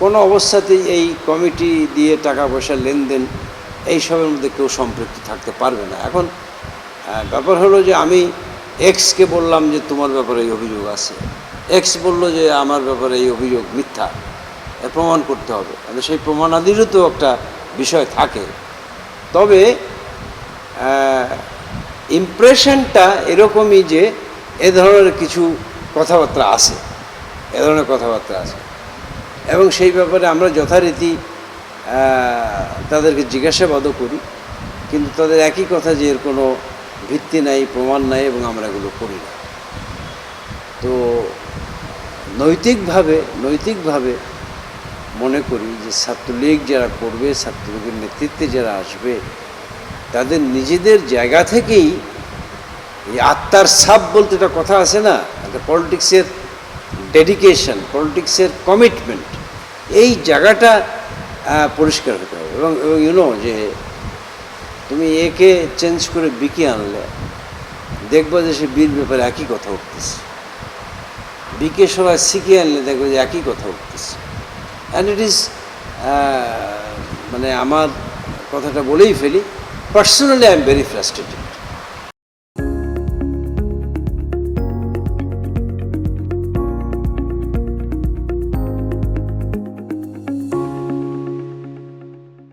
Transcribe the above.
কোনো অবস্থাতেই এই কমিটি দিয়ে টাকা পয়সা লেনদেন এইসবের মধ্যে কেউ সম্পৃক্ত থাকতে পারবে না। এখন ব্যাপার হলো যে আমি এক্সকে বললাম যে তোমার ব্যাপারে এই অভিযোগ আছে। এক্স বলল যে আমার ব্যাপারে এই অভিযোগ মিথ্যা। প্রমাণ করতে হবে। মানে সেই প্রমাণাদিরও তো একটা বিষয় থাকে। তবে ইমপ্রেশনটা এরকমই যে এ ধরনের কিছু কথাবার্তা আছে। এ ধরনের কথাবার্তা আছে। এবং সেই ব্যাপারে আমরা যথারীতি তাদেরকে জিজ্ঞাসাবাদও করি। কিন্তু তাদের একই কথা যে এর কোনো ভিত্তি নাই, প্রমাণ নাই এবং আমরা এগুলো করি না। তো নৈতিকভাবে নৈতিকভাবে মনে করি যে ছাত্রলীগ যারা করবে, ছাত্রলীগের নেতৃত্বে যারা আসবে, তাদের নিজেদের জায়গা থেকেই এই আত্মার সাপ বলতে একটা কথা আছে না? একটা পলিটিক্সের ডেডিকেশন পলিটিক্সের কমিটমেন্ট এই জায়গাটা পরিষ্কার হতে হবে। এবং ইউনো যে তুমি একে চেঞ্জ করে বিকে আনলে, দেখবা যে সে বীর ব্যাপারে একই কথা উঠতেছে। বিকে সবাই শিখে আনলে দেখবে যে একই কথা উঠতেছে। অ্যান্ড ইট ইজ মানে আমার কথাটা বলেই ফেলি। Personally I am very frustrated